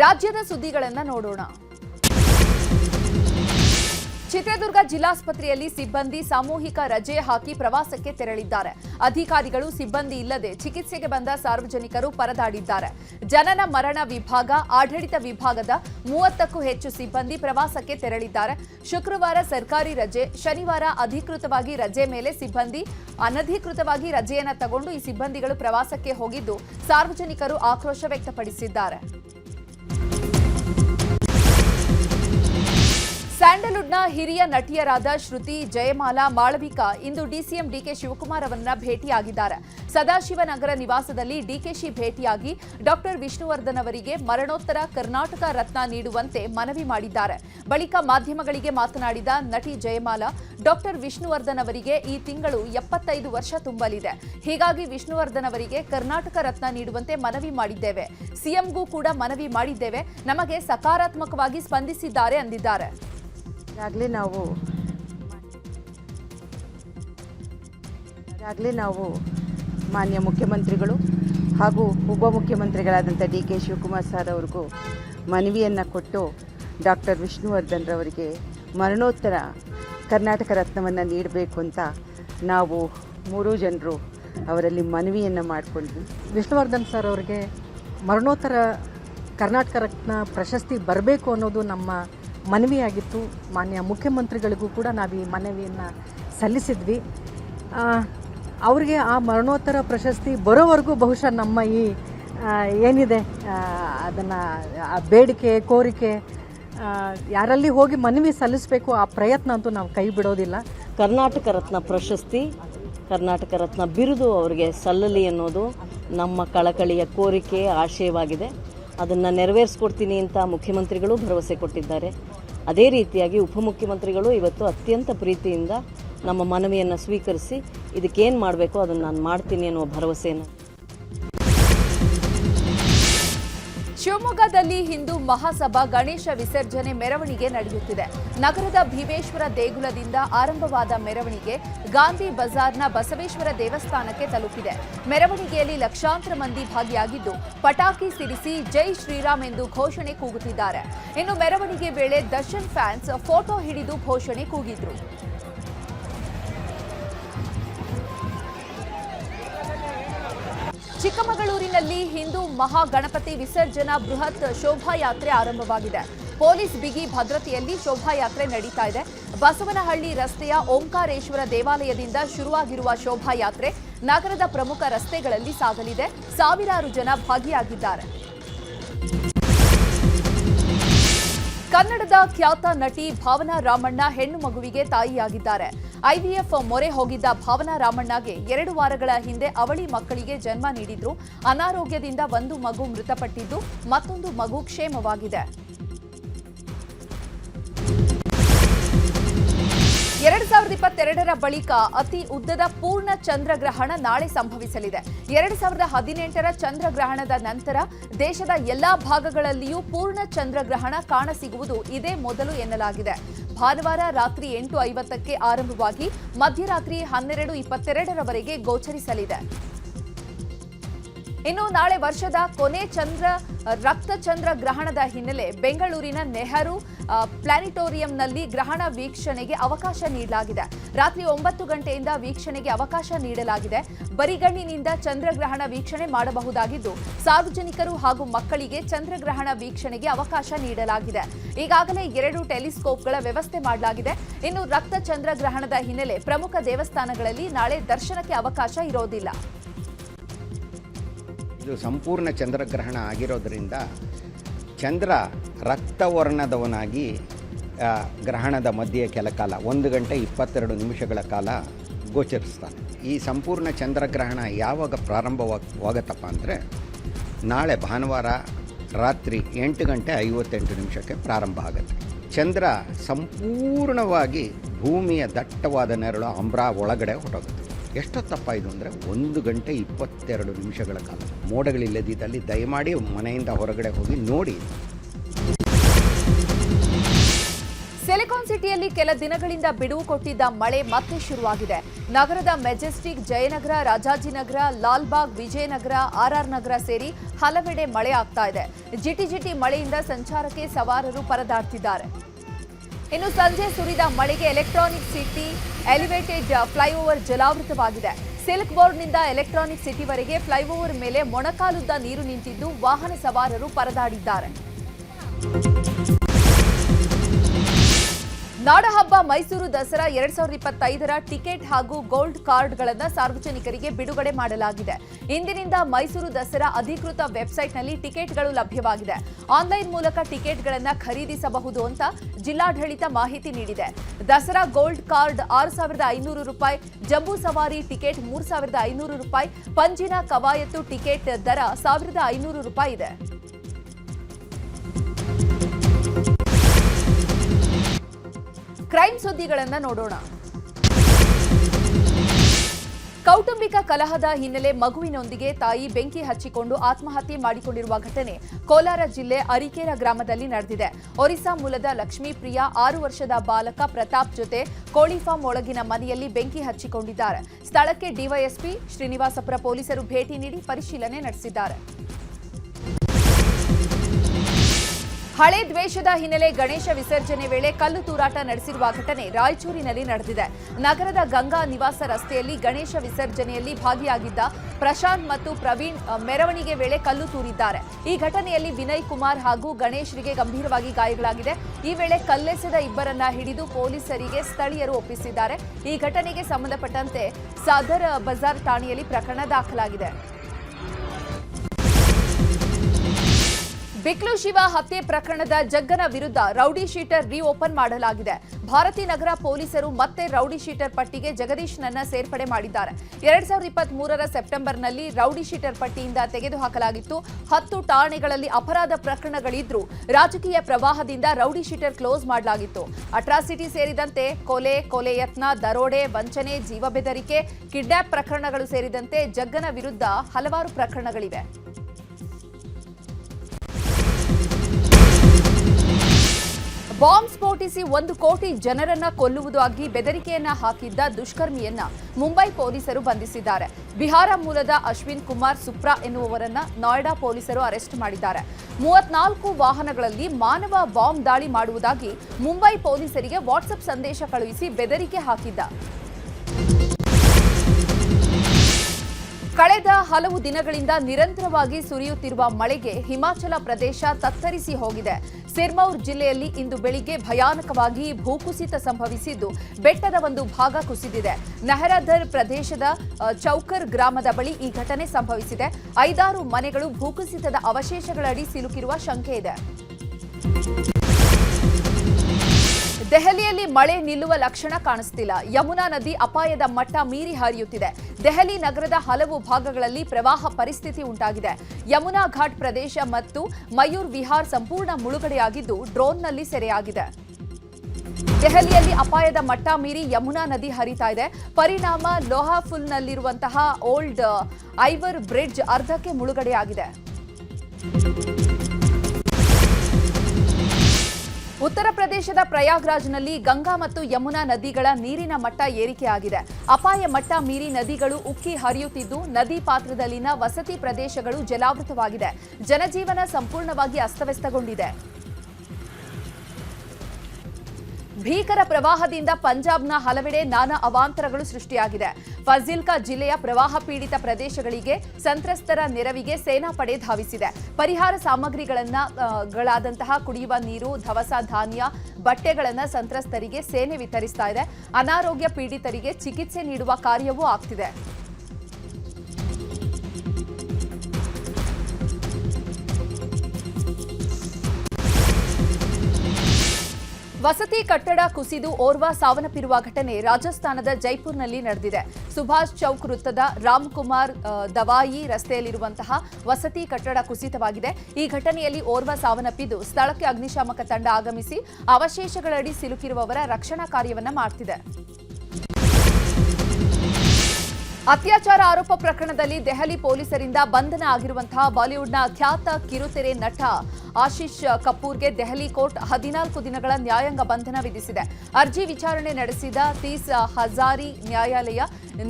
ರಾಜ್ಯದ ಸುದ್ದಿಗಳನ್ನ ನೋಡೋಣ. ಚಿತ್ರದುರ್ಗ ಜಿಲ್ಲಾಸ್ಪತ್ರೆಯಲ್ಲಿ ಸಿಬ್ಬಂದಿ ಸಾಮೂಹಿಕ ರಜೆ ಹಾಕಿ ಪ್ರವಾಸಕ್ಕೆ ತೆರಳಿದ್ದಾರೆ. ಅಧಿಕಾರಿಗಳು ಸಿಬ್ಬಂದಿ ಇಲ್ಲದೆ ಚಿಕಿತ್ಸೆಗೆ ಬಂದ ಸಾರ್ವಜನಿಕರು ಪರದಾಡಿದ್ದಾರೆ. ಜನನ ಮರಣ ವಿಭಾಗ, ಆಡಳಿತ ವಿಭಾಗದ ಮೂವತ್ತಕ್ಕೂ ಹೆಚ್ಚು ಸಿಬ್ಬಂದಿ ಪ್ರವಾಸಕ್ಕೆ ತೆರಳಿದ್ದಾರೆ. ಶುಕ್ರವಾರ ಸರ್ಕಾರಿ ರಜೆ, ಶನಿವಾರ ಅಧಿಕೃತವಾಗಿ ರಜೆ ಮೇಲೆ ಸಿಬ್ಬಂದಿ ಅನಧಿಕೃತವಾಗಿ ರಜೆಯನ್ನು ತಗೊಂಡು ಈ ಸಿಬ್ಬಂದಿಗಳು ಪ್ರವಾಸಕ್ಕೆ ಹೋಗಿದ್ದು ಸಾರ್ವಜನಿಕರು ಆಕ್ರೋಶ ವ್ಯಕ್ತಪಡಿಸಿದ್ದಾರೆ. ಸ್ಯಾಂಡಲ್ವುಡ್ನ ಹಿರಿಯ ನಟಿಯರಾದ ಶ್ರುತಿ, ಜಯಮಾಲಾ, ಮಾಳವಿಕಾ ಇಂದು ಡಿಸಿಎಂ ಡಿಕೆ ಶಿವಕುಮಾರ್ ಅವರನ್ನ ಭೇಟಿಯಾಗಿದ್ದಾರೆ. ಸದಾಶಿವನಗರ ನಿವಾಸದಲ್ಲಿ ಡಿಕೆಶಿ ಭೇಟಿಯಾಗಿ ಡಾಕ್ಟರ್ ವಿಷ್ಣುವರ್ಧನ್ ಅವರಿಗೆ ಮರಣೋತ್ತರ ಕರ್ನಾಟಕ ರತ್ನ ನೀಡುವಂತೆ ಮನವಿ ಮಾಡಿದ್ದಾರೆ. ಬಳಿಕ ಮಾಧ್ಯಮಗಳಿಗೆ ಮಾತನಾಡಿದ ನಟಿ ಜಯಮಾಲಾ, ಡಾಕ್ಟರ್ ವಿಷ್ಣುವರ್ಧನ್ ಅವರಿಗೆ ಈ ತಿಂಗಳು ಎಪ್ಪತ್ತೈದು ವರ್ಷ ತುಂಬಲಿದೆ. ಹೀಗಾಗಿ ವಿಷ್ಣುವರ್ಧನ್ ಅವರಿಗೆ ಕರ್ನಾಟಕ ರತ್ನ ನೀಡುವಂತೆ ಮನವಿ ಮಾಡಿದ್ದೇವೆ. ಸಿಎಂಗೂ ಕೂಡ ಮನವಿ ಮಾಡಿದ್ದೇವೆ. ನಮಗೆ ಸಕಾರಾತ್ಮಕವಾಗಿ ಸ್ಪಂದಿಸಿದ್ದಾರೆ ಅಂದಿದ್ದಾರೆ. ಈಗಾಗಲೇ ನಾವು ಈಗಾಗಲೇ ನಾವು ಮಾನ್ಯ ಮುಖ್ಯಮಂತ್ರಿಗಳು ಹಾಗೂ ಉಪಮುಖ್ಯಮಂತ್ರಿಗಳಾದಂಥ ಡಿ ಕೆ ಶಿವಕುಮಾರ್ ಸರ್ ಅವ್ರಿಗೂ ಮನವಿಯನ್ನು ಕೊಟ್ಟು ಡಾಕ್ಟರ್ ವಿಷ್ಣುವರ್ಧನ್ ರವರಿಗೆ ಮರಣೋತ್ತರ ಕರ್ನಾಟಕ ರತ್ನವನ್ನು ನೀಡಬೇಕು ಅಂತ ನಾವು ಮೂರೂ ಜನರು ಅವರಲ್ಲಿ ಮನವಿಯನ್ನು ಮಾಡಿಕೊಂಡ್ವಿ. ವಿಷ್ಣುವರ್ಧನ್ ಸರ್ ಅವರಿಗೆ ಮರಣೋತ್ತರ ಕರ್ನಾಟಕ ರತ್ನ ಪ್ರಶಸ್ತಿ ಬರಬೇಕು ಅನ್ನೋದು ನಮ್ಮ ಮನವಿಯಾಗಿತ್ತು. ಮಾನ್ಯ ಮುಖ್ಯಮಂತ್ರಿಗಳಿಗೂ ಕೂಡ ನಾವು ಈ ಮನವಿಯನ್ನು ಸಲ್ಲಿಸಿದ್ವಿ. ಅವರಿಗೆ ಆ ಮರಣೋತ್ತರ ಪ್ರಶಸ್ತಿ ಬರೋವರೆಗೂ ಬಹುಶಃ ನಮ್ಮ ಈ ಏನಿದೆ ಅದನ್ನು ಬೇಡಿಕೆ, ಕೋರಿಕೆ ಯಾರಲ್ಲಿ ಹೋಗಿ ಮನವಿ ಸಲ್ಲಿಸಬೇಕು ಆ ಪ್ರಯತ್ನ ಅಂತೂ ನಾವು ಕೈ ಬಿಡೋದಿಲ್ಲ. ಕರ್ನಾಟಕ ರತ್ನ ಪ್ರಶಸ್ತಿ, ಕರ್ನಾಟಕ ರತ್ನ ಬಿರುದು ಅವರಿಗೆ ಸಲ್ಲಲಿ ಅನ್ನೋದು ನಮ್ಮ ಕಳಕಳಿಯ ಕೋರಿಕೆ, ಆಶಯವಾಗಿದೆ. ಅದನ್ನು ನೆರವೇರಿಸ್ಕೊಡ್ತೀನಿ ಅಂತ ಮುಖ್ಯಮಂತ್ರಿಗಳು ಭರವಸೆ ಕೊಟ್ಟಿದ್ದಾರೆ. ಅದೇ ರೀತಿಯಾಗಿ ಉಪಮುಖ್ಯಮಂತ್ರಿಗಳು ಇವತ್ತು ಅತ್ಯಂತ ಪ್ರೀತಿಯಿಂದ ನಮ್ಮ ಮನವಿಯನ್ನು ಸ್ವೀಕರಿಸಿ ಇದಕ್ಕೇನು ಮಾಡಬೇಕು ಅದನ್ನು ನಾನು ಮಾಡ್ತೀನಿ ಅನ್ನುವ ಭರವಸೆಯನ್ನು ಶಿವಮೊಗ್ಗದಲ್ಲಿ ಹಿಂದೂ ಮಹಾಸಭಾ ಗಣೇಶ ವಿಸರ್ಜನೆ ಮೆರವಣಿಗೆ ನಡೆಯುತ್ತಿದೆ. ನಗರದ ಭೀಮೇಶ್ವರ ದೇಗುಲದಿಂದ ಆರಂಭವಾದ ಮೆರವಣಿಗೆ ಗಾಂಧಿ ಬಜಾರ್ನ ಬಸವೇಶ್ವರ ದೇವಸ್ಥಾನಕ್ಕೆ ತಲುಪಿದೆ. ಮೆರವಣಿಗೆಯಲ್ಲಿ ಲಕ್ಷಾಂತರ ಮಂದಿ ಭಾಗಿಯಾಗಿದ್ದು, ಪಟಾಕಿ ಸಿಡಿಸಿ ಜೈ ಶ್ರೀರಾಮ್ ಎಂದು ಘೋಷಣೆ ಕೂಗುತ್ತಿದ್ದಾರೆ. ಇನ್ನು ಮೆರವಣಿಗೆ ವೇಳೆ ದರ್ಶನ್ ಫ್ಯಾನ್ಸ್ ಫೋಟೋ ಹಿಡಿದು ಘೋಷಣೆ ಕೂಗಿದ್ರು. ಚಿಕ್ಕಮಗಳೂರಿನಲ್ಲಿ ಹಿಂದೂ ಮಹಾಗಣಪತಿ ವಿಸರ್ಜನಾ ಬೃಹತ್ ಶೋಭಾಯಾತ್ರೆ ಆರಂಭವಾಗಿದೆ. ಪೊಲೀಸ್ ಬಿಗಿ ಭದ್ರತೆಯಲ್ಲಿ ಶೋಭಾಯಾತ್ರೆ ನಡೀತಾ ಇದೆ. ಬಸವನಹಳ್ಳಿ ರಸ್ತೆಯ ಓಂಕಾರೇಶ್ವರ ದೇವಾಲಯದಿಂದ ಶುರುವಾಗಿರುವ ಶೋಭಾಯಾತ್ರೆ ನಗರದ ಪ್ರಮುಖ ರಸ್ತೆಗಳಲ್ಲಿ ಸಾಗಲಿದೆ. ಸಾವಿರಾರು ಜನ ಭಾಗಿಯಾಗಿದ್ದಾರೆ. ಕನ್ನಡದ ಖ್ಯಾತ ನಟಿ ಭಾವನಾ ರಾಮಣ್ಣ ಹೆಣ್ಣು ಮಗುವಿಗೆ ತಾಯಿಯಾಗಿದ್ದಾರೆ. ಐವಿಎಫ್ ಮೊರೆ ಹೋಗಿದ್ದ ಭಾವನಾ ರಾಮಣ್ಣಗೆ ಎರಡು ವಾರಗಳ ಹಿಂದೆ ಅವಳಿ ಮಕ್ಕಳಿಗೆ ಜನ್ಮ ನೀಡಿದ್ರು. ಅನಾರೋಗ್ಯದಿಂದ ಒಂದು ಮಗು ಮೃತಪಟ್ಟಿದ್ದು, ಮತ್ತೊಂದು ಮಗು ಕ್ಷೇಮವಾಗಿದೆ. ಎರಡ್ ಸಾವಿರದ ಇಪ್ಪತ್ತೆರಡರ ಬಳಿಕ ಅತಿ ಉದ್ದದ ಪೂರ್ಣ ಚಂದ್ರಗ್ರಹಣ ನಾಳೆ ಸಂಭವಿಸಲಿದೆ. ಎರಡ್ ಸಾವಿರದ ಹದಿನೆಂಟರ ಚಂದ್ರಗ್ರಹಣದ ನಂತರ ದೇಶದ ಎಲ್ಲಾ ಭಾಗಗಳಲ್ಲಿಯೂ ಪೂರ್ಣ ಚಂದ್ರಗ್ರಹಣ ಕಾಣಸಿಗುವುದು ಇದೇ ಮೊದಲು ಎನ್ನಲಾಗಿದೆ. ಭಾನುವಾರ ರಾತ್ರಿ ಎಂಟು ಐವತ್ತಕ್ಕೆ ಆರಂಭವಾಗಿ ಮಧ್ಯರಾತ್ರಿ ಹನ್ನೆರಡು ಇಪ್ಪತ್ತೆರಡರವರೆಗೆ ಗೋಚರಿಸಲಿದೆ. ಇನ್ನು ನಾಳೆ ವರ್ಷದ ಕೊನೆ ಚಂದ್ರ, ರಕ್ತ ಚಂದ್ರ ಗ್ರಹಣದ ಹಿನ್ನೆಲೆ ಬೆಂಗಳೂರಿನ ನೆಹರು ಪ್ಲಾನಿಟೋರಿಯಂನಲ್ಲಿ ಗ್ರಹಣ ವೀಕ್ಷಣೆಗೆ ಅವಕಾಶ ನೀಡಲಾಗಿದೆ. ರಾತ್ರಿ ಒಂಬತ್ತು ಗಂಟೆಯಿಂದ ವೀಕ್ಷಣೆಗೆ ಅವಕಾಶ ನೀಡಲಾಗಿದೆ. ಬರಿಗಣ್ಣಿನಿಂದ ಚಂದ್ರಗ್ರಹಣ ವೀಕ್ಷಣೆ ಮಾಡಬಹುದಾಗಿದ್ದು, ಸಾರ್ವಜನಿಕರು ಹಾಗೂ ಮಕ್ಕಳಿಗೆ ಚಂದ್ರಗ್ರಹಣ ವೀಕ್ಷಣೆಗೆ ಅವಕಾಶ ನೀಡಲಾಗಿದೆ. ಈಗಾಗಲೇ ಎರಡು ಟೆಲಿಸ್ಕೋಪ್ಗಳ ವ್ಯವಸ್ಥೆ ಮಾಡಲಾಗಿದೆ. ಇನ್ನು ರಕ್ತ ಚಂದ್ರಗ್ರಹಣದ ಹಿನ್ನೆಲೆ ಪ್ರಮುಖ ದೇವಸ್ಥಾನಗಳಲ್ಲಿ ನಾಳೆ ದರ್ಶನಕ್ಕೆ ಅವಕಾಶ ಇರೋದಿಲ್ಲ. ಇದು ಸಂಪೂರ್ಣ ಚಂದ್ರಗ್ರಹಣ ಆಗಿರೋದ್ರಿಂದ ಚಂದ್ರ ರಕ್ತವರ್ಣದವನಾಗಿ ಗ್ರಹಣದ ಮಧ್ಯೆ ಕೆಲ ಕಾಲ, ಒಂದು ಗಂಟೆ ಇಪ್ಪತ್ತೆರಡು ನಿಮಿಷಗಳ ಕಾಲ ಗೋಚರಿಸ್ತಾನೆ. ಈ ಸಂಪೂರ್ಣ ಚಂದ್ರಗ್ರಹಣ ಯಾವಾಗ ಪ್ರಾರಂಭವಾಗತ್ತಪ್ಪ ಅಂದರೆ, ನಾಳೆ ಭಾನುವಾರ ರಾತ್ರಿ ಎಂಟು ಗಂಟೆ ಐವತ್ತೆಂಟು ನಿಮಿಷಕ್ಕೆ ಪ್ರಾರಂಭ ಆಗುತ್ತೆ. ಚಂದ್ರ ಸಂಪೂರ್ಣವಾಗಿ ಭೂಮಿಯ ದಟ್ಟವಾದ ನೆರಳು ಅಂಬ್ರ ಒಳಗಡೆ ಹೊರಟೋಗುತ್ತೆ. ಎಷ್ಟೊತ್ತಪ್ಪ ಇದು ಅಂದರೆ? ಒಂದು ಗಂಟೆ ಇಪ್ಪತ್ತೆರಡು ನಿಮಿಷಗಳ ಕಾಲ. ಮೋಡಗಳಿಲ್ಲದಿದ್ದಲ್ಲಿ ದಯಮಾಡಿ ಮನೆಯಿಂದ ಹೊರಗಡೆ ಹೋಗಿ ನೋಡಿ. ಸಿಲಿಕಾನ್ ಸಿಟಿಯಲ್ಲಿ ಕೆಲ ದಿನಗಳಿಂದ ಬಿಡುವು ಕೊಟ್ಟಿದ್ದ ಮಳೆ ಮತ್ತೆ ಶುರುವಾಗಿದೆ. ನಗರದ ಮೆಜೆಸ್ಟಿಕ್, ಜಯನಗರ, ರಾಜಾಜಿನಗರ, ಲಾಲ್ಬಾಗ್, ವಿಜಯನಗರ ಆರ್ಆರ್ ನಗರ ಸೇರಿ ಹಲವೆಡೆ ಮಳೆ ಆಗ್ತಾ ಇದೆ. ಜಿಟಿ ಜಿಟಿ ಮಳೆಯಿಂದ ಸಂಚಾರಕ್ಕೆ ಸವಾರರು ಪರದಾಡ್ತಿದ್ದಾರೆ. ಇನ್ನು ಸಂಜೆ ಸುರಿದ ಮಳೆಗೆ ಎಲೆಕ್ಟ್ರಾನಿಕ್ ಸಿಟಿ ಎಲಿವೇಟೆಡ್ ಫ್ಲೈಓವರ್ ಜಲಾವೃತವಾಗಿದೆ. ಸಿಲ್ಕ್ ಬೋರ್ಡ್ನಿಂದ ಎಲೆಕ್ಟ್ರಾನಿಕ್ ಸಿಟಿವರೆಗೆ ಫ್ಲೈಓವರ್ ಮೇಲೆ ಮೊಣಕಾಲುದ್ದ ನೀರು ನಿಂತಿದ್ದು ವಾಹನ ಸವಾರರು ಪರದಾಡಿದ್ದಾರೆ. ನಾಡಹಬ್ಬ ಮೈಸೂರು ದಸರಾ ಎರಡ್ ಸಾವಿರದ ಇಪ್ಪತ್ತೈದರ ಟಿಕೆಟ್ ಹಾಗೂ ಗೋಲ್ಡ್ ಕಾರ್ಡ್ಗಳನ್ನು ಸಾರ್ವಜನಿಕರಿಗೆ ಬಿಡುಗಡೆ ಮಾಡಲಾಗಿದೆ. ಇಂದಿನಿಂದ ಮೈಸೂರು ದಸರಾ ಅಧಿಕೃತ ವೆಬ್ಸೈಟ್ನಲ್ಲಿ ಟಿಕೆಟ್ಗಳು ಲಭ್ಯವಾಗಿದೆ. ಆನ್ಲೈನ್ ಮೂಲಕ ಟಿಕೆಟ್ಗಳನ್ನು ಖರೀದಿಸಬಹುದು ಅಂತ ಜಿಲ್ಲಾಡಳಿತ ಮಾಹಿತಿ ನೀಡಿದೆ. ದಸರಾ ಗೋಲ್ಡ್ ಕಾರ್ಡ್ ಆರು ಸಾವಿರದ ಐನೂರು ರೂಪಾಯಿ, ಜಂಬೂ ಸವಾರಿ ಟಿಕೆಟ್ ಮೂರು ಸಾವಿರದ ಐನೂರು ರೂಪಾಯಿ, ಪಂಜಿನ ಕವಾಯತು ಟಿಕೆಟ್ ದರ ಸಾವಿರದ ಐನೂರು ರೂಪಾಯಿ ಇದೆ. ಕ್ರೈಮ್ ಸುದ್ದಿಗಳನ್ನು ನೋಡೋಣ. ಕೌಟುಂಬಿಕ ಕಲಹದ ಹಿನ್ನೆಲೆ ಮಗುವಿನೊಂದಿಗೆ ತಾಯಿ ಬೆಂಕಿ ಹಚ್ಚಿಕೊಂಡು ಆತ್ಮಹತ್ಯೆ ಮಾಡಿಕೊಂಡಿರುವ ಘಟನೆ ಕೋಲಾರ ಜಿಲ್ಲೆ ಅರಿಕೇರ ಗ್ರಾಮದಲ್ಲಿ ನಡೆದಿದೆ. ಒರಿಸ್ಸಾ ಮೂಲದ ಲಕ್ಷ್ಮೀಪ್ರಿಯಾ ಆರು ವರ್ಷದ ಬಾಲಕ ಪ್ರತಾಪ್ ಜೊತೆ ಕೋಳಿ ಫಾರ್ಮ್ ಒಳಗಿನ ಮನೆಯಲ್ಲಿ ಬೆಂಕಿ ಹಚ್ಚಿಕೊಂಡಿದ್ದಾರೆ. ಸ್ಥಳಕ್ಕೆ ಡಿವೈಎಸ್ಪಿ ಶ್ರೀನಿವಾಸಪುರ ಪೊಲೀಸರು ಭೇಟಿ ನೀಡಿ ಪರಿಶೀಲನೆ ನಡೆಸಿದ್ದಾರೆ. ಹಳೆ ದ್ವೇಷದ ಹಿನ್ನೆಲೆ ಗಣೇಶ ವಿಸರ್ಜನೆ ವೇಳೆ ಕಲ್ಲು ತೂರಾಟ ನಡೆಸಿರುವ ಘಟನೆ ರಾಯಚೂರಿನಲ್ಲಿ ನಡೆದಿದೆ. ನಗರದ ಗಂಗಾ ನಿವಾಸ ರಸ್ತೆಯಲ್ಲಿ ಗಣೇಶ ವಿಸರ್ಜನೆಯಲ್ಲಿ ಭಾಗಿಯಾಗಿದ್ದ ಪ್ರಶಾಂತ್ ಮತ್ತು ಪ್ರವೀಣ್ ಮೆರವಣಿಗೆ ವೇಳೆ ಕಲ್ಲು ತೂರಿದ್ದಾರೆ. ಈ ಘಟನೆಯಲ್ಲಿ ವಿನಯ್ ಕುಮಾರ್ ಹಾಗೂ ಗಣೇಶ್ರಿಗೆ ಗಂಭೀರವಾಗಿ ಗಾಯಗಳಾಗಿದೆ. ಈ ವೇಳೆ ಕಲ್ಲೆಸೆದ ಇಬ್ಬರನ್ನ ಹಿಡಿದು ಪೊಲೀಸರಿಗೆ ಸ್ಥಳೀಯರು ಒಪ್ಪಿಸಿದ್ದಾರೆ. ಈ ಘಟನೆಗೆ ಸಂಬಂಧಪಟ್ಟಂತೆ ಸದರ್ ಬಜಾರ್ ಠಾಣೆಯಲ್ಲಿ ಪ್ರಕರಣ ದಾಖಲಾಗಿದೆ. ಬಿಕ್ಲು ಶಿವ ಹತ್ಯೆ ಪ್ರಕರಣದ ಜಗ್ಗನ ವಿರುದ್ಧ ರೌಡಿ ಶೀಟರ್ ರಿಓಪನ್ ಮಾಡಲಾಗಿದೆ. ಭಾರತಿ ನಗರ ಪೊಲೀಸರು ಮತ್ತೆ ರೌಡಿ ಶೀಟರ್ ಪಟ್ಟಿಗೆ ಜಗದೀಶ್ನನ್ನ ಸೇರ್ಪಡೆ ಮಾಡಿದ್ದಾರೆ. ಎರಡ್ ಸಾವಿರದ ಇಪ್ಪತ್ತ್ ಮೂರರ ಸೆಪ್ಟೆಂಬರ್ನಲ್ಲಿ ರೌಡಿ ಶೀಟರ್ ಪಟ್ಟಿಯಿಂದ ತೆಗೆದುಹಾಕಲಾಗಿತ್ತು. ಹತ್ತು ಠಾಣೆಗಳಲ್ಲಿ ಅಪರಾಧ ಪ್ರಕರಣಗಳಿದ್ರೂ ರಾಜಕೀಯ ಪ್ರವಾಹದಿಂದ ರೌಡಿ ಶೀಟರ್ ಕ್ಲೋಸ್ ಮಾಡಲಾಗಿತ್ತು. ಅಟ್ರಾಸಿಟಿ ಸೇರಿದಂತೆ ಕೊಲೆ ಕೊಲೆ ಯತ್ನ, ದರೋಡೆ, ವಂಚನೆ, ಜೀವ ಬೆದರಿಕೆ, ಕಿಡ್ನಾಪ್ ಪ್ರಕರಣಗಳು ಸೇರಿದಂತೆ ಜಗ್ಗನ ವಿರುದ್ಧ ಹಲವಾರು ಪ್ರಕರಣಗಳಿವೆ. ಬಾಂಬ್ ಸ್ಫೋಟಿಸಿ ಒಂದು ಕೋಟಿ ಜನರನ್ನ ಕೊಲ್ಲುವುದಾಗಿ ಬೆದರಿಕೆಯನ್ನ ಹಾಕಿದ್ದ ದುಷ್ಕರ್ಮಿಯನ್ನ ಮುಂಬೈ ಪೊಲೀಸರು ಬಂಧಿಸಿದ್ದಾರೆ. ಬಿಹಾರ ಮೂಲದ ಅಶ್ವಿನ್ ಕುಮಾರ್ ಸುಪ್ರಾ ಎನ್ನುವವರನ್ನ ನೋಯ್ಡಾ ಪೊಲೀಸರು ಅರೆಸ್ಟ್ ಮಾಡಿದ್ದಾರೆ. ಮೂವತ್ನಾಲ್ಕು ವಾಹನಗಳಲ್ಲಿ ಮಾನವ ಬಾಂಬ್ ದಾಳಿ ಮಾಡುವುದಾಗಿ ಮುಂಬೈ ಪೊಲೀಸರಿಗೆ ವಾಟ್ಸಪ್ ಸಂದೇಶ ಕಳುಹಿಸಿ ಬೆದರಿಕೆ ಹಾಕಿದ್ದ ಕಳೆದ ಹಲವು ದಿನಗಳಿಂದ ನಿರಂತರವಾಗಿ ಸುರಿಯುತ್ತಿರುವ ಮಳೆಗೆ ಹಿಮಾಚಲ ಪ್ರದೇಶ ತತ್ತರಿಸಿ ಹೋಗಿದೆ. ಸಿರ್ಮೌರ್ ಜಿಲ್ಲೆಯಲ್ಲಿ ಇಂದು ಬೆಳಿಗ್ಗೆ ಭಯಾನಕವಾಗಿ ಭೂಕುಸಿತ ಸಂಭವಿಸಿದ್ದು, ಬೆಟ್ಟದ ಒಂದು ಭಾಗ ಕುಸಿದಿದೆ. ನೆಹರಾಧರ್ ಪ್ರದೇಶದ ಚೌಕರ್ ಗ್ರಾಮದ ಬಳಿ ಈ ಘಟನೆ ಸಂಭವಿಸಿದೆ. ಐದಾರು ಮನೆಗಳು ಭೂಕುಸಿತದ ಅವಶೇಷಗಳಡಿ ಸಿಲುಕಿರುವ ಶಂಕೆ ಇದೆ. ದೆಹಲಿಯಲ್ಲಿ ಮಳೆ ನಿಲ್ಲುವ ಲಕ್ಷಣ ಕಾಣಿಸ್ತಿಲ್ಲ. ಯಮುನಾ ನದಿ ಅಪಾಯದ ಮಟ್ಟ ಮೀರಿ ಹರಿಯುತ್ತಿದೆ. ದೆಹಲಿ ನಗರದ ಹಲವು ಭಾಗಗಳಲ್ಲಿ ಪ್ರವಾಹ ಪರಿಸ್ಥಿತಿ ಉಂಟಾಗಿದೆ. ಯಮುನಾ ಘಾಟ್ ಪ್ರದೇಶ ಮತ್ತು ಮಯೂರ್ ವಿಹಾರ್ ಸಂಪೂರ್ಣ ಮುಳುಗಡೆಯಾಗಿದ್ದು ಡ್ರೋನ್ನಲ್ಲಿ ಸೆರೆಯಾಗಿದೆ. ದೆಹಲಿಯಲ್ಲಿ ಅಪಾಯದ ಮಟ್ಟ ಮೀರಿ ಯಮುನಾ ನದಿ ಹರಿತಾ ಇದೆ. ಪರಿಣಾಮ ಲೋಹಾಫುಲ್ನಲ್ಲಿರುವಂತಹ ಓಲ್ಡ್ ಐವರ್ ಬ್ರಿಡ್ಜ್ ಅರ್ಧಕ್ಕೆ ಮುಳುಗಡೆಯಾಗಿದೆ. ಉತ್ತರ ಪ್ರದೇಶದ ಪ್ರಯಾಗ್ರಾಜ್ನಲ್ಲಿ ಗಂಗಾ ಮತ್ತು ಯಮುನಾ ನದಿಗಳ ನೀರಿನ ಮಟ್ಟ ಏರಿಕೆಯಾಗಿದೆ. ಅಪಾಯ ಮಟ್ಟ ಮೀರಿ ನದಿಗಳು ಉಕ್ಕಿ ಹರಿಯುತ್ತಿದ್ದು, ನದಿ ಪಾತ್ರದಲ್ಲಿನ ವಸತಿ ಪ್ರದೇಶಗಳು ಜಲಾವೃತವಾಗಿದೆ. ಜನಜೀವನ ಸಂಪೂರ್ಣವಾಗಿ ಅಸ್ತವ್ಯಸ್ತಗೊಂಡಿದೆ. ಭೀಕರ ಪ್ರವಾಹದಿಂದ ಪಂಜಾಬ್ನ ಹಲವೆಡೆ ನಾನಾ ಅವಾಂತರಗಳು ಸೃಷ್ಟಿಯಾಗಿದೆ. ಫಜಿಲ್ಕಾ ಜಿಲ್ಲೆಯ ಪ್ರವಾಹ ಪೀಡಿತ ಪ್ರದೇಶಗಳಿಗೆ ಸಂತ್ರಸ್ತರ ನೆರವಿಗೆ ಸೇನಾಪಡೆ ಧಾವಿಸಿದೆ. ಪರಿಹಾರ ಸಾಮಗ್ರಿಗಳನ್ನ ಗಳಾದಂತಹ ಕುಡಿಯುವ ನೀರು, ಧವಸ, ಧಾನ್ಯ, ಬಟ್ಟೆಗಳನ್ನ ಸಂತ್ರಸ್ತರಿಗೆ ಸೇನೆ ವಿತರಿಸ್ತಾ ಇದೆ. ಅನಾರೋಗ್ಯ ಪೀಡಿತರಿಗೆ ಚಿಕಿತ್ಸೆ ನೀಡುವ ಕಾರ್ಯವೂ ಆಗ್ತಿದೆ. ವಸತಿ ಕಟ್ಟಡ ಕುಸಿದು ಓರ್ವ ಸಾವನ್ನಪ್ಪಿರುವ ಘಟನೆ ರಾಜಸ್ಥಾನದ ಜೈಪುರ್ನಲ್ಲಿ ನಡೆದಿದೆ. ಸುಭಾಷ್ ಚೌಕ್ ವೃತ್ತದ ರಾಮ್ಕುಮಾರ್ ದವಾಯಿ ರಸ್ತೆಯಲ್ಲಿರುವಂತಹ ವಸತಿ ಕಟ್ಟಡ ಕುಸಿತವಾಗಿದೆ. ಈ ಘಟನೆಯಲ್ಲಿ ಓರ್ವ ಸಾವನ್ನಪ್ಪಿದ್ದು ಸ್ಥಳಕ್ಕೆ ಅಗ್ನಿಶಾಮಕ ತಂಡ ಆಗಮಿಸಿ ಅವಶೇಷಗಳಡಿ ಸಿಲುಕಿರುವವರ ರಕ್ಷಣಾ ಕಾರ್ಯವನ್ನ ಮಾಡ್ತಿದೆ. ಅತ್ಯಾಚಾರ ಆರೋಪ ಪ್ರಕರಣದಲ್ಲಿ ದೆಹಲಿ ಪೊಲೀಸರಿಂದ ಬಂಧನ ಆಗಿರುವಂತಹ ಬಾಲಿವುಡ್ನ ಖ್ಯಾತ ಕಿರುತೆರೆ ನಟ ಆಶೀಶ್ ಕಪೂರ್ಗೆ ದೆಹಲಿ ಕೋರ್ಟ್ ಹದಿನಾಲ್ಕು ದಿನಗಳ ನ್ಯಾಯಾಂಗ ಬಂಧನ ವಿಧಿಸಿದೆ. ಅರ್ಜಿ ವಿಚಾರಣೆ ನಡೆಸಿದ ತೀಸ್ ಹಜಾರಿ ನ್ಯಾಯಾಲಯ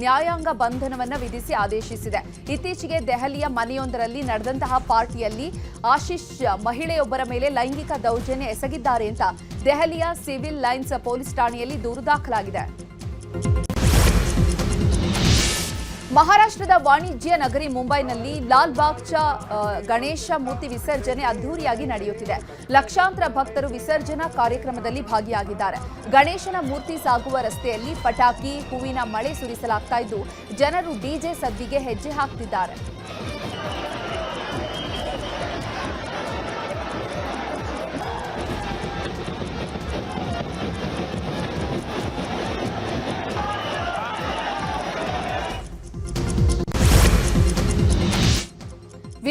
ನ್ಯಾಯಾಂಗ ಬಂಧನವನ್ನು ವಿಧಿಸಿ ಆದೇಶಿಸಿದೆ. ಇತ್ತೀಚೆಗೆ ದೆಹಲಿಯ ಮನೆಯೊಂದರಲ್ಲಿ ನಡೆದಂತಹ ಪಾರ್ಟಿಯಲ್ಲಿ ಆಶೀಶ್ ಮಹಿಳೆಯೊಬ್ಬರ ಮೇಲೆ ಲೈಂಗಿಕ ದೌರ್ಜನ್ಯ ಎಸಗಿದ್ದಾರೆ ಅಂತ ದೆಹಲಿಯ ಸಿವಿಲ್ ಲೈನ್ಸ್ ಪೊಲೀಸ್ ಠಾಣೆಯಲ್ಲಿ ದೂರು ದಾಖಲಾಗಿದೆ. ಮಹಾರಾಷ್ಟ್ರದ ವಾಣಿಜ್ಯ ನಗರಿ ಮುಂಬೈನಲ್ಲಿ ಲಾಲ್ ಚ ಗಣೇಶ ಮೂರ್ತಿ ವಿಸರ್ಜನೆ ಅದ್ದೂರಿಯಾಗಿ ನಡೆಯುತ್ತಿದೆ. ಲಕ್ಷಾಂತರ ಭಕ್ತರು ವಿಸರ್ಜನಾ ಕಾರ್ಯಕ್ರಮದಲ್ಲಿ ಭಾಗಿಯಾಗಿದ್ದಾರೆ. ಗಣೇಶನ ಮೂರ್ತಿ ಸಾಗುವ ರಸ್ತೆಯಲ್ಲಿ ಪಟಾಕಿ, ಹೂವಿನ ಮಳೆ ಸುರಿಸಲಾಗ್ತಾ ಇದ್ದು ಜನರು ಡಿಜೆ ಸದ್ದಿಗೆ ಹೆಜ್ಜೆ ಹಾಕ್ತಿದ್ದಾರೆ.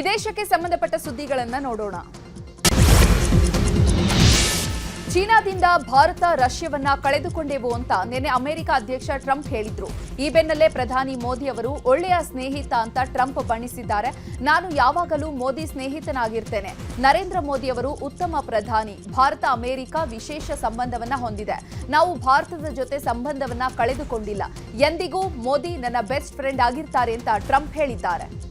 ವಿದೇಶಕ್ಕೆ ಸಂಬಂಧಪಟ್ಟ ಸುದ್ದಿಗಳನ್ನ ನೋಡೋಣ. ಚೀನಾದಿಂದ ಭಾರತ ರಷ್ಯಾವನ್ನ ಕಳೆದುಕೊಂಡೆವು ಅಂತ ನಿನ್ನೆ ಅಮೆರಿಕ ಅಧ್ಯಕ್ಷ ಟ್ರಂಪ್ ಹೇಳಿದ್ರು. ಈ ಬೆನ್ನಲ್ಲೇ ಪ್ರಧಾನಿ ಮೋದಿ ಅವರು ಒಳ್ಳೆಯ ಸ್ನೇಹಿತ ಅಂತ ಟ್ರಂಪ್ ಬಣ್ಣಿಸಿದ್ದಾರೆ. ನಾನು ಯಾವಾಗಲೂ ಮೋದಿ ಸ್ನೇಹಿತನಾಗಿರ್ತೇನೆ. ನರೇಂದ್ರ ಮೋದಿ ಅವರು ಉತ್ತಮ ಪ್ರಧಾನಿ. ಭಾರತ ಅಮೆರಿಕ ವಿಶೇಷ ಸಂಬಂಧವನ್ನ ಹೊಂದಿದೆ. ನಾವು ಭಾರತದ ಜೊತೆ ಸಂಬಂಧವನ್ನ ಕಳೆದುಕೊಂಡಿಲ್ಲ. ಎಂದಿಗೂ ಮೋದಿ ನನ್ನ ಬೆಸ್ಟ್ ಫ್ರೆಂಡ್ ಆಗಿರ್ತಾರೆ ಅಂತ ಟ್ರಂಪ್ ಹೇಳಿದ್ದಾರೆ.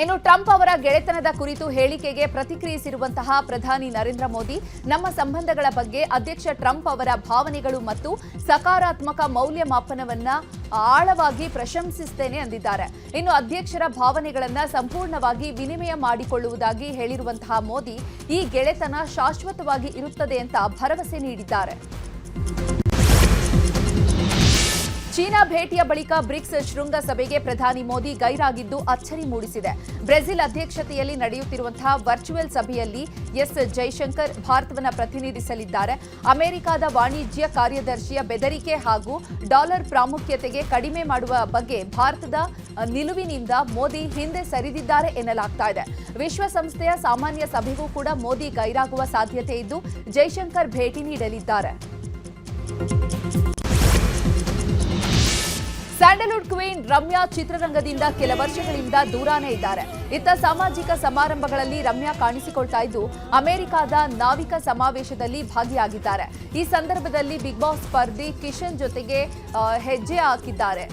ಇನ್ನು ಟ್ರಂಪ್ ಅವರ ಗೆಳೆತನದ ಕುರಿತು ಹೇಳಿಕೆಗೆ ಪ್ರತಿಕ್ರಿಯಿಸಿರುವಂತಹ ಪ್ರಧಾನಿ ನರೇಂದ್ರ ಮೋದಿ, ನಮ್ಮ ಸಂಬಂಧಗಳ ಬಗ್ಗೆ ಅಧ್ಯಕ್ಷ ಟ್ರಂಪ್ ಅವರ ಭಾವನೆಗಳು ಮತ್ತು ಸಕಾರಾತ್ಮಕ ಮೌಲ್ಯಮಾಪನವನ್ನ ಆಳವಾಗಿ ಪ್ರಶಂಸಿಸುತ್ತೇನೆ ಅಂದಿದ್ದಾರೆ. ಇನ್ನು ಅಧ್ಯಕ್ಷರ ಭಾವನೆಗಳನ್ನ ಸಂಪೂರ್ಣವಾಗಿ ವಿನಿಮಯ ಮಾಡಿಕೊಳ್ಳುವುದಾಗಿ ಹೇಳಿರುವಂತಹ ಮೋದಿ, ಈ ಗೆಳೆತನ ಶಾಶ್ವತವಾಗಿ ಇರುತ್ತದೆ ಅಂತ ಭರವಸೆ ನೀಡಿದ್ದಾರೆ. ಚೀನಾ ಭೇಟಿಯ ಬಳಿಕ ಬ್ರಿಕ್ಸ್ ಶೃಂಗಸಭೆಗೆ ಪ್ರಧಾನಿ ಮೋದಿ ಗೈರಾಗಿದ್ದು ಅಚ್ಚರಿ ಮೂಡಿಸಿದೆ. ಬ್ರೆಜಿಲ್ ಅಧ್ಯಕ್ಷತೆಯಲ್ಲಿ ನಡೆಯುತ್ತಿರುವಂತಹ ವರ್ಚುವಲ್ ಸಭೆಯಲ್ಲಿ ಎಸ್ ಜೈಶಂಕರ್ ಭಾರತವನ್ನು ಪ್ರತಿನಿಧಿಸಲಿದ್ದಾರೆ. ಅಮೆರಿಕದ ವಾಣಿಜ್ಯ ಕಾರ್ಯದರ್ಶಿಯ ಬೆದರಿಕೆ ಹಾಗೂ ಡಾಲರ್ ಪ್ರಾಮುಖ್ಯತೆಗೆ ಕಡಿಮೆ ಮಾಡುವ ಬಗ್ಗೆ ಭಾರತದ ನಿಲುವಿನಿಂದ ಮೋದಿ ಹಿಂದೆ ಸರಿದಿದ್ದಾರೆ ಎನ್ನಲಾಗ್ತಾ ಇದೆ. ವಿಶ್ವಸಂಸ್ಥೆಯ ಸಾಮಾನ್ಯ ಸಭೆಗೂ ಕೂಡ ಮೋದಿ ಗೈರಾಗುವ ಸಾಧ್ಯತೆ ಇದ್ದು ಜೈಶಂಕರ್ ಭೇಟಿ ನೀಡಲಿದ್ದಾರೆ. ಸ್ಯಾಂಡಲ್ವುಡ್ ಕ್ವೀನ್ ರಮ್ಯಾ ಚಿತ್ರರಂಗದಿಂದ ಕೆಲ ವರ್ಷಗಳಿಂದ ದೂರಾನೇ ಇದ್ದಾರೆ. ಇತ್ತ ಸಾಮಾಜಿಕ ಸಮಾರಂಭಗಳಲ್ಲಿ ರಮ್ಯಾ ಕಾಣಿಸಿಕೊಳ್ತಾ ಇದ್ದು, ಅಮೆರಿಕಾದ ನಾವಿಕ ಸಮಾವೇಶದಲ್ಲಿ ಭಾಗಿಯಾಗಿದ್ದಾರೆ. ಈ ಸಂದರ್ಭದಲ್ಲಿ ಬಿಗ್ ಬಾಸ್ ಸ್ಪರ್ಧಿ ಕಿಶನ್ ಜೊತೆಗೆ ಹೆಜ್ಜೆ ಹಾಕಿದ್ದಾರೆ.